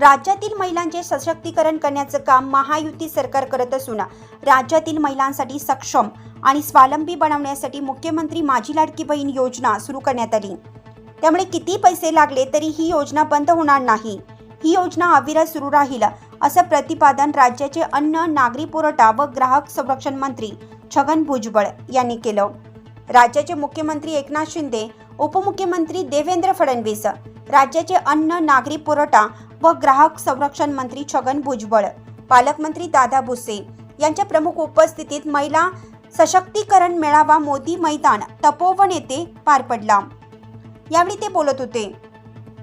राज्यातील महिलांचे सशक्तीकरण करण्याचं काम महायुती सरकार करत असून राज्यातील महिलांसाठी सक्षम आणि स्वावलंबी बनवण्यासाठी मुख्यमंत्री माझी लाडकी बहीण योजना सुरू करण्यात आली. त्यामुळे किती पैसे लागले तरी ही योजना बंद होणार नाही. ही योजना अविरत सुरू राहील असं प्रतिपादन राज्याचे अन्न नागरी पुरवठा व ग्राहक संरक्षण मंत्री छगन भुजबळ यांनी केलं. राज्याचे मुख्यमंत्री एकनाथ शिंदे उपमुख्यमंत्री देवेंद्र फडणवीस राज्याचे अन्न नागरी पुरवठा व ग्राहक संरक्षण मंत्री छगन भुजबळ पालकमंत्री दादा भुसे यांच्या प्रमुख उपस्थितीत महिला सशक्तीकरण मेळावा मोदी मैदान तपोवन येथे पार पडला. यावेळी ते बोलत होते.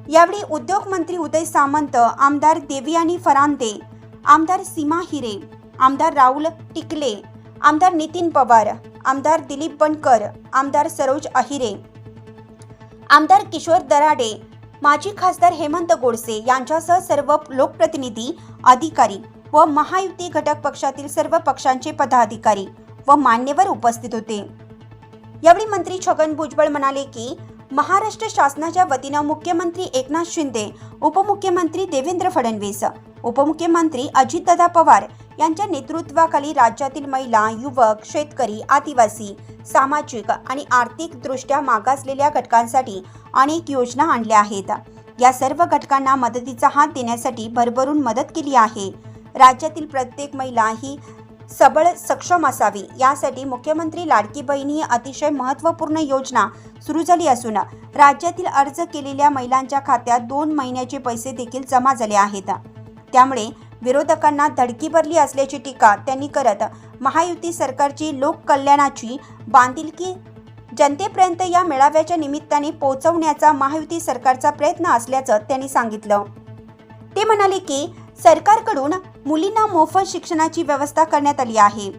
यावेळी उद्योग मंत्री उदय सामंत आमदार देवियानी फरांदे आमदार सीमा हिरे आमदार राहुल टिकले आमदार नितीन पवार आमदार दिलीप बनकर आमदार सरोज अहिरे आमदार किशोर दराडे माजी खासदार हेमंत गोडसे यांच्यासह सर्व लोकप्रतिनिधी अधिकारी व महायुती घटक पक्षातील सर्व पक्षांचे पदाधिकारी व मान्यवर उपस्थित होते. यावेळी मंत्री छगन भुजबळ म्हणाले की महाराष्ट्र शासनाच्या वतीनं मुख्यमंत्री एकनाथ शिंदे उपमुख्यमंत्री देवेंद्र फडणवीस उपमुख्यमंत्री अजितदादा पवार यांच्या नेतृत्वाखाली राज्यातील महिला युवक शेतकरी आदिवासी सामाजिक आणि आर्थिकदृष्ट्या मागासलेल्या घटकांसाठी अनेक योजना आणल्या आहेत. या सर्व घटकांना मदतीचा हात देण्यासाठी भरभरून मदत केली आहे. राज्यातील प्रत्येक महिला ही सबळ सक्षम असावी यासाठी मुख्यमंत्री लाडकी बहीण ही अतिशय महत्त्वपूर्ण योजना सुरू झाली असून राज्यातील अर्ज केलेल्या महिलांच्या खात्यात दोन महिन्याचे पैसे देखील जमा झाले आहेत. त्यामुळे विरोधकांना धडकी भरली असल्याची टीका त्यांनी करत महायुती सरकारची लोककल्याणाची बांधिलकी जनतेपर्यंत या मेळाव्याच्या निमित्ताने पोहोचवण्याचा महायुती सरकारचा प्रयत्न असल्याचं त्यांनी सांगितलं. ते म्हणाले की सरकारकडून मुलींना मोफत शिक्षणाची व्यवस्था करण्यात आली आहे.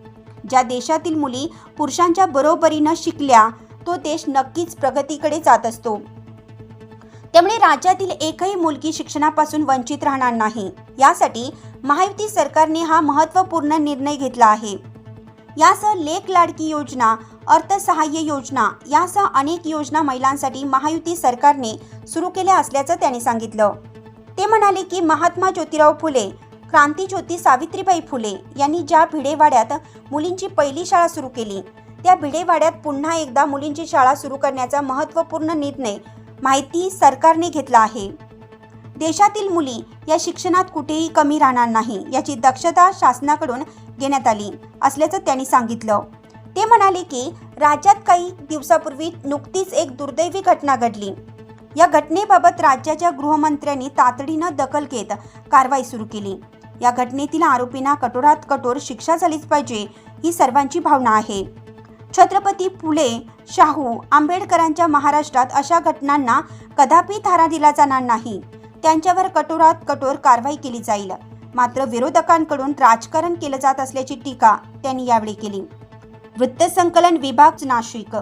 ज्या देशातील मुली पुरुषांच्या बरोबरीनं शिकल्या तो देश नक्कीच प्रगतीकडे जात असतो. त्यामुळे राज्यातील एकही मुलगी शिक्षणापासून वंचित राहणार नाही. यासाठी महायुती सरकारने हा महत्त्वपूर्ण निर्णय घेतला आहे. यासह लेख लाडकी योजना अर्थसहाय्य योजना यासह अनेक योजना महिलांसाठी महायुती सरकारने सुरू केल्या असल्याचं त्यांनी सांगितलं. ते म्हणाले की महात्मा ज्योतिराव फुले क्रांतीज्योती सावित्रीबाई फुले यांनी ज्या भिडेवाड्यात मुलींची पहिली शाळा सुरू केली त्या भिडेवाड्यात पुन्हा एकदा मुलींची शाळा सुरू करण्याचा महत्त्वपूर्ण निर्णय माहिती सरकारने घेतला आहे. देशातील मुली या शिक्षणात कुठेही कमी राहणार नाही याची दक्षता शासनाकडून घेण्यात आली असल्याचं त्यांनी सांगितलं. ते म्हणाले की राज्यात काही दिवसापूर्वी नुकतीच एक दुर्दैवी घटना घडली. या घटनेबाबत राज्याच्या गृहमंत्र्यांनी तातडीनं दखल घेत कारवाई सुरू केली. या घटनेतील आरोपींना कठोरात कठोर शिक्षा झालीच पाहिजे ही सर्वांची भावना आहे. छत्रपती फुले शाहू आंबेडकरांच्या महाराष्ट्रात अशा घटनांना कदापि थारा दिला जाणार नाही. त्यांच्यावर कठोरात कठोर कारवाई केली जाईल. मात्र विरोधकांकडून राजकारण केलं जात असल्याची टीका त्यांनी यावेळी केली. वृत्तसंकलन विभाग नाशिक